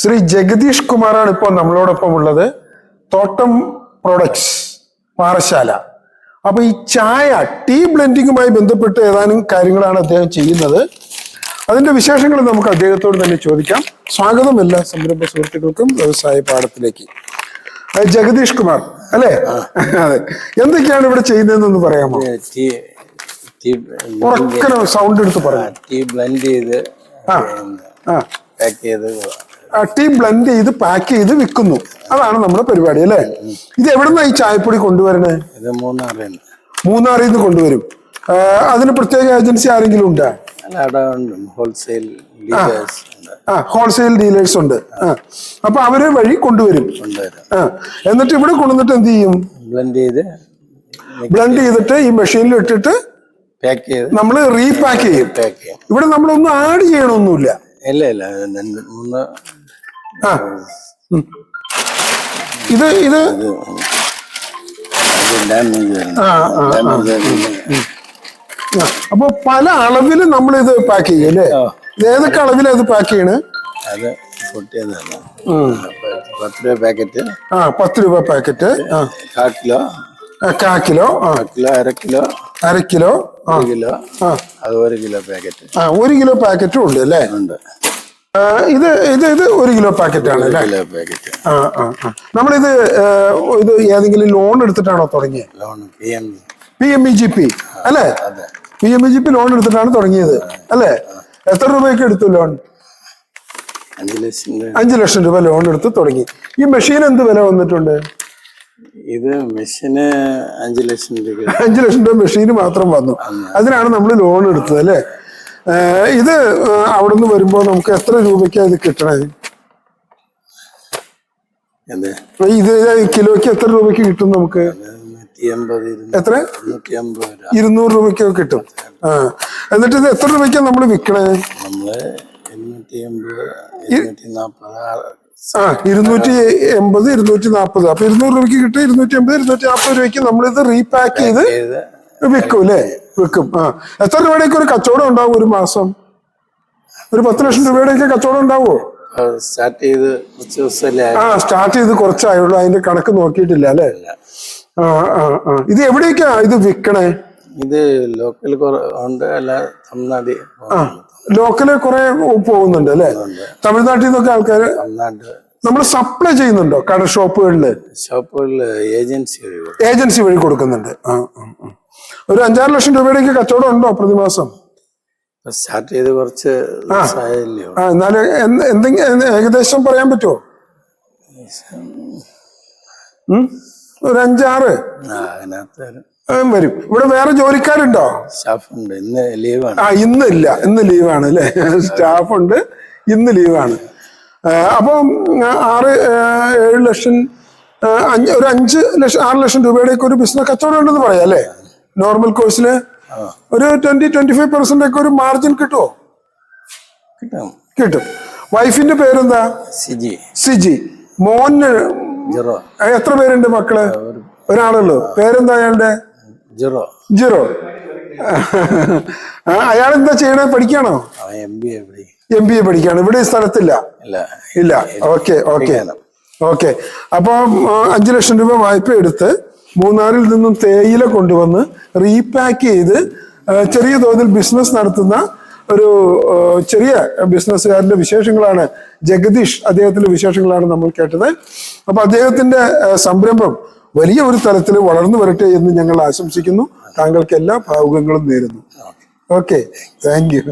ശ്രീ ജഗദീഷ് കുമാറാണ് ഇപ്പോൾ നമ്മളോടൊപ്പം ഉള്ളത്. തോട്ടം പ്രൊഡക്ട്സ് പാറശാല അപ്പൊ ഈ ചായ ടീ ബ്ലെൻഡിങ്ങുമായി ബന്ധപ്പെട്ട് ഏതാനും കാര്യങ്ങളാണ് അദ്ദേഹം ചെയ്യുന്നത്. അതിന്റെ വിശേഷങ്ങൾ നമുക്ക് അദ്ദേഹത്തോട് തന്നെ ചോദിക്കാം. സ്വാഗതം എല്ലാ സംരംഭ സുഹൃത്തുക്കൾക്കും വ്യവസായ പാഠത്തിലേക്ക്. ജഗദീഷ് കുമാർ അല്ലേ? അതെ. എന്തൊക്കെയാണ് ഇവിടെ ചെയ്യുന്നതെന്നൊന്ന് പറയാമോ? സൗണ്ട് എടുത്ത് പറയാം. ടീ ബ്ലെൻഡ് ചെയ്ത് പാക്ക് ചെയ്ത് ടീ ബ്ലെൻഡ് ചെയ്ത് പാക്ക് ചെയ്ത് വിൽക്കുന്നു. അതാണ് നമ്മുടെ പരിപാടി അല്ലേ? ഇത് എവിടുന്നാ ഈ ചായപ്പൊടി കൊണ്ടുവരണേ? മൂന്നാറിൽ നിന്ന് കൊണ്ടുവരും. അതിന് പ്രത്യേക ഏജൻസി ആരെങ്കിലും ഉണ്ടോ? ഹോൾസെയിൽ ആ. ഡീലേഴ്സ് ഉണ്ട്. ആ അപ്പൊ അവർ വഴി കൊണ്ടുവരും. ആ. എന്നിട്ട് ഇവിടെ കൊണ്ടുവന്നിട്ട് എന്ത് ചെയ്യും? ബ്ലെൻഡ് ചെയ്ത് ബ്ലെൻഡ് ചെയ്തിട്ട് ഈ മെഷീനിൽ ഇട്ടിട്ട് നമ്മൾ റീപാക്ക് ചെയ്യും. പാക്ക് ചെയ്യും. ഇവിടെ നമ്മളൊന്നും ആഡ് ചെയ്യണമൊന്നുമില്ല. ഇല്ല ഇല്ല. രണ്ട് മൂന്ന് ആ. ഉം. ഇത് ഇത്. അത് ഡാമേജ് ആ ആ ഡാമേജ് ആ, അപ്പൊ പല അളവിൽ നമ്മൾ ഇത് പാക്ക് ചെയ്യും അല്ലേ? ആ. ഇത് ഏതൊക്കെ അളവിൽ അത് പാക്ക് ചെയ്യണ്? അത് പൊട്ടിയതാണ്. അപ്പൊ പത്ത് രൂപ പാക്കറ്റ് ആ പത്ത് രൂപ പാക്കറ്റ് ആ. കിലോ. ആ, കാ കിലോ. ആ. കിലോ അര കിലോ. അര കിലോ. ഒരു കിലോ അത് ഒരു കിലോ പാക്കറ്റ്. ആ ഒരു കിലോ പാക്കറ്റും ഉണ്ട് അല്ലേ? ഉണ്ട്. ഇത് ഇത് ഇത് ഒരു കിലോ പാക്കറ്റ് ആണ് അല്ലേ? Kilo packet. ആ ആ ആ. നമ്മളിത് ഇത് ഏതെങ്കിലും ലോൺ എടുത്തിട്ടാണോ തുടങ്ങിയത് loan P M P M E G P അല്ലേ? P M E G P loan എടുത്തിട്ടാണ് തുടങ്ങിയത് അല്ലേ? എത്ര രൂപയൊക്കെ എടുത്തു ലോൺ? അഞ്ചു ലക്ഷം രൂപ ലോൺ എടുത്ത് തുടങ്ങി. ഈ മെഷീൻ എന്ത് വില വന്നിട്ടുണ്ട്? ഇത് മെഷീന് അഞ്ചു ലക്ഷം രൂപ അഞ്ചു ലക്ഷം രൂപ മെഷീന് മാത്രം വന്നു. അതിനാണ് നമ്മൾ ലോൺ എടുത്തത് അല്ലേ? ഇത് അവിടെ നിന്ന് വരുമ്പോൾ നമുക്ക് എത്ര രൂപയ്ക്കാണ് ഇത് കിട്ടണേ എന്ത്? ഇത് കിലോയ്ക്ക് എത്ര രൂപയ്ക്ക് കിട്ടും നമുക്ക്? എത്ര? ഇരുന്നൂറ് രൂപയ്ക്ക് കിട്ടും. ആ എന്നിട്ട് ഇത് എത്ര രൂപയ്ക്കാണ് നമ്മൾ വിൽക്കണേ നമ്മൾ ഇരുന്നൂറ്റി എൺപത് ഇരുന്നൂറ്റി നാൽപ്പത് ആ ഇരുന്നൂറ്റി എൺപത് ഇരുന്നൂറ്റി നാൽപ്പത് അപ്പൊ ഇരുന്നൂറ് രൂപയ്ക്ക് കിട്ടും. ഇരുന്നൂറ്റി എൺപത് ഇരുന്നൂറ്റി നാൽപ്പത് രൂപയ്ക്ക് നമ്മളിത് റീപാക്ക് ചെയ്ത് വിൽക്കും അല്ലേ? വിൽക്കും. ആ. എത്ര രൂപയുടെയൊക്കെ ഒരു കച്ചവടം ഉണ്ടാവും ഒരു മാസം? ഒരു പത്ത് ലക്ഷം രൂപയുടെയൊക്കെ കച്ചവടം ഉണ്ടാവുമോ? സ്റ്റാർട്ട് ചെയ്ത് കുറച്ച് ദിവസമല്ലേ ആ സ്റ്റാർട്ട് ചെയ്ത് കുറച്ചായുള്ളൂ. അതിന്റെ കണക്ക് നോക്കിയിട്ടില്ല അല്ലേ? ആ ആ ആ. ഇത് എവിടെയൊക്കെയാ ഇത് വിൽക്കണേ? ഇത് ലോക്കൽ ഉണ്ട്. അല്ല തമിഴ്നാട് ലോക്കൽ കുറെ പോകുന്നുണ്ട് അല്ലെ? തമിഴ്നാട്ടിൽ നിന്നൊക്കെ ആൾക്കാർ നമ്മൾ സപ്ലൈ ചെയ്യുന്നുണ്ടോ കട ഷോപ്പുകളിൽ? ഷോപ്പുകളിൽ ഏജൻസി വഴി ഏജൻസി വഴി കൊടുക്കുന്നുണ്ട്. ഒരു അഞ്ചാറ് ലക്ഷം രൂപയുടെയൊക്കെ കച്ചവടം ഉണ്ടോ പ്രതിമാസം? സ്റ്റാർട്ട് ചെയ്ത് കുറച്ച് ആ. എന്നാലും എന്തെങ്കിലും ഏകദേശം പറയാൻ പറ്റുമോ? ഒരു അഞ്ചാറ് വരും. ഇവിടെ വേറെ ജോലിക്കാരുണ്ടോ? സ്റ്റാഫുണ്ട്. ഇന്ന് ലീവാണ്. ആ ഇന്നില്ല. ഇന്ന് ലീവാണ് അല്ലേ? സ്റ്റാഫ് ഉണ്ട് ഇന്ന് ലീവാണ്. അപ്പം ആറ് ഏഴ് ലക്ഷം അഞ്ച് ഒരു അഞ്ച് ലക്ഷം ആറ് ലക്ഷം രൂപയുടെയൊക്കെ ഒരു ബിസിനസ് കച്ചവടം ഉണ്ടെന്ന് പറയാം അല്ലേ? നോർമൽ കോഴ്സിൽ ഒരു ട്വന്റി ട്വന്റി ഫൈവ് പെർസെന്റ് ഒക്കെ ഒരു മാർജിൻ കിട്ടുമോ കിട്ടും. കിട്ടും. വൈഫിന്റെ പേരെന്താ? സിജി. സിജി. മോന് ജെറോ എത്ര പേരുണ്ട് മക്കൾ? ഒരാളുള്ളൂ. പേരെന്താ അയാളുടെ? ജിറോ ജിറോ അയാൾ എന്താ ചെയ്യണേ? പഠിക്കാണോ M B A M B A പഠിക്കാണ് ഇവിടെ ഈ സ്ഥലത്തില്ല? ഇല്ല. Okay okay. ഓക്കെ. അപ്പൊ അഞ്ചു ലക്ഷം രൂപ വായ്പ എടുത്ത് മൂന്നാറിൽ നിന്നും തേയില കൊണ്ടുവന്ന് റീപാക്ക് ചെയ്ത് ചെറിയ തോതിൽ ബിസിനസ് നടത്തുന്ന ഒരു ചെറിയ ബിസിനസ്സുകാരന്റെ വിശേഷങ്ങളാണ്. ജഗദീഷ് അദ്ദേഹത്തിന്റെ വിശേഷങ്ങളാണ് നമ്മൾ കേട്ടത്. അപ്പോൾ അദ്ദേഹത്തിന്റെ സംരംഭം വലിയ ഒരു തലത്തിൽ വളർന്നു വരട്ടെ എന്ന് ഞങ്ങൾ ആശംസിക്കുന്നു. താങ്കൾക്ക് എല്ലാ ഭാവുകങ്ങളും നേരുന്നു. ഓക്കെ. Thank you.